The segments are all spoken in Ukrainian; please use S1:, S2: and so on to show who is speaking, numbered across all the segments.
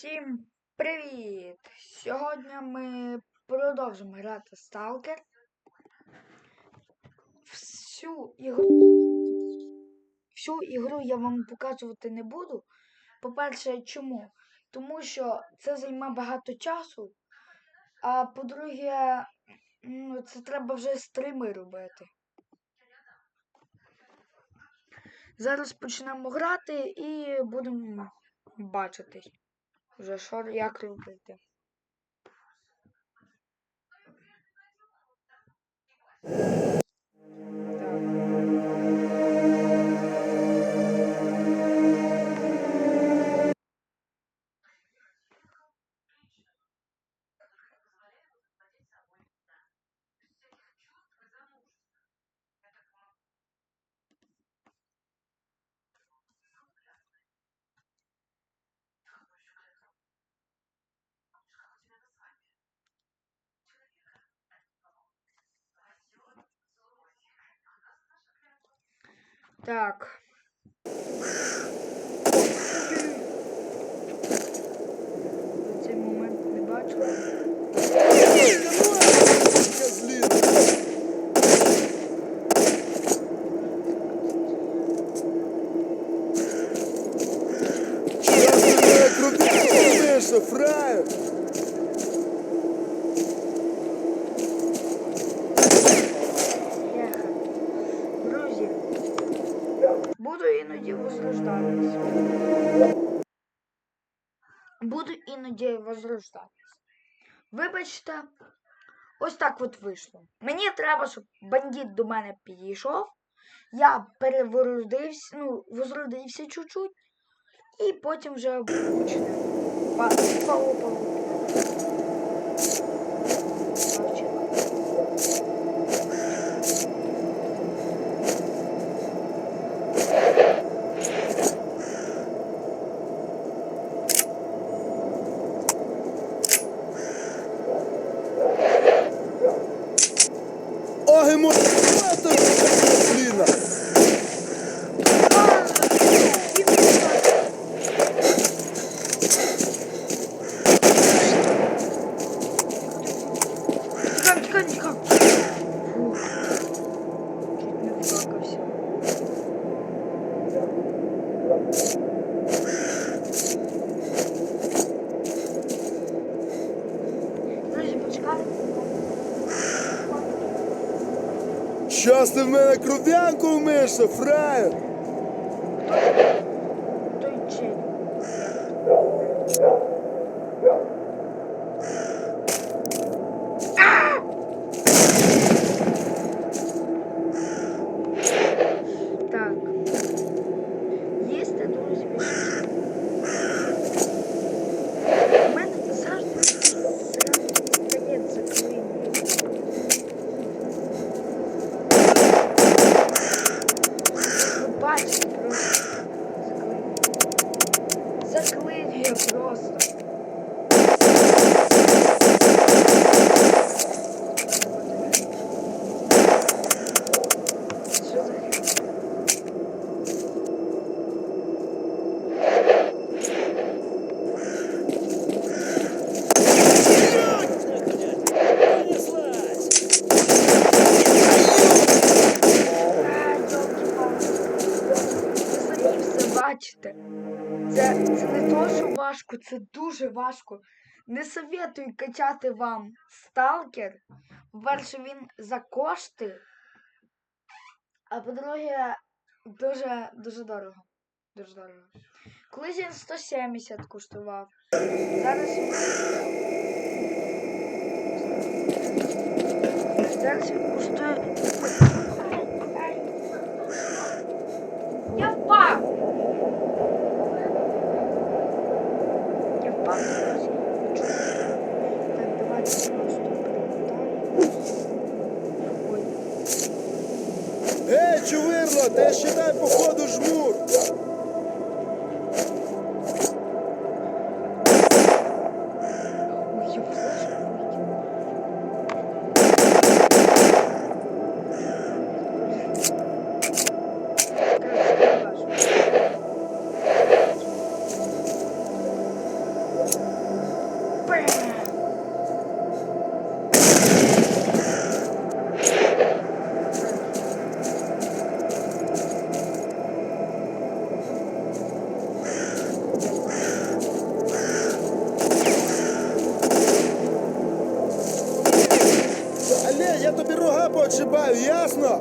S1: Всім привіт! Сьогодні ми продовжимо грати Stalker. Всю ігру, всю ігру я вам показувати не буду. По-перше, чому? Тому що це займе багато часу. А по-друге, ну, це треба вже стріми робити. Зараз почнемо грати і будемо бачитись. Вже що як робити. Так. Так. Цей момент не.
S2: Крутишься, фраєр!
S1: Іноді возрождатися. Вибачте, ось так от вийшло. Мені треба, щоб бандит до мене підійшов. Я перевородився, ну, возродився чуть-чуть. І потім вже почне. Па,
S2: Щас ти в мене кров'янку вмишся, фраєр!
S1: Важко, це дуже важко. Не советую качати вам сталкер. По-перше, він за кошти. А по-друге, дуже дуже дорого. Дуже дорого. Колись він 170 коштував. Зараз він. Зараз він коштує.
S2: Чувирло, ти ще дай походу жмур!
S1: Ні, я тобі рога
S2: поджибаю, ясно?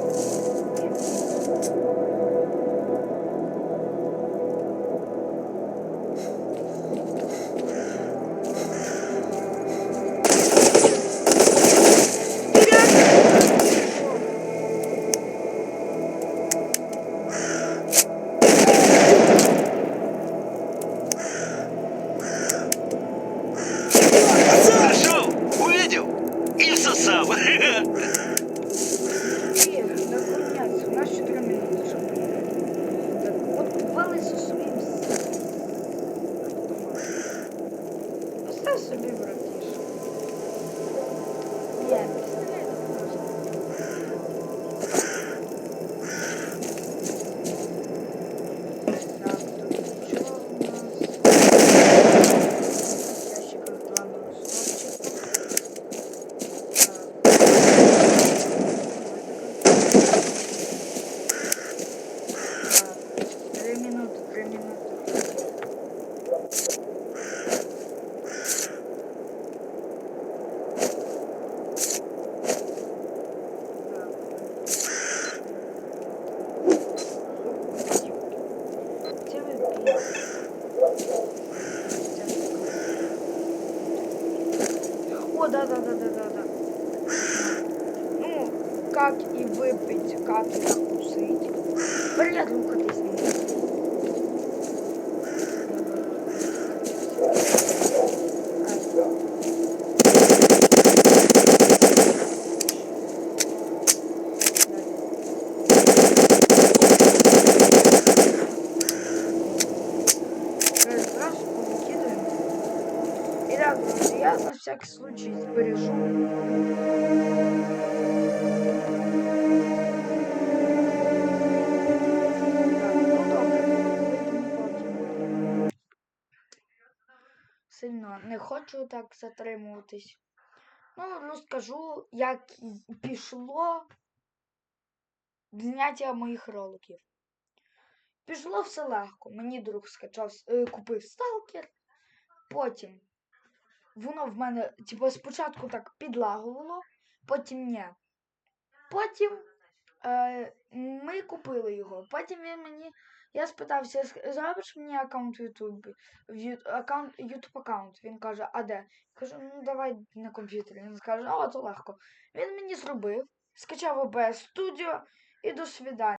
S3: и
S1: выпить, как и закусить. Блядь, ну-ка ты смеешь. всякий случай сбережу. Хочу так затримуватись. Ну, розкажу, як пішло зняття моїх роликів. Пішло все легко. Мені друг скачав, е, купив сталкер, потім воно в мене, типу, спочатку так підлагувало, потім ні. Потім е, ми купили його. Потім він мені. Я спитався, зробиш мені аккаунт в Ютубі, аккаунт, Ютуб аккаунт. Він каже, а де? Я кажу, ну давай на комп'ютері. Він скаже, а то легко. Він мені зробив, скачав OBS Studio і до свидання.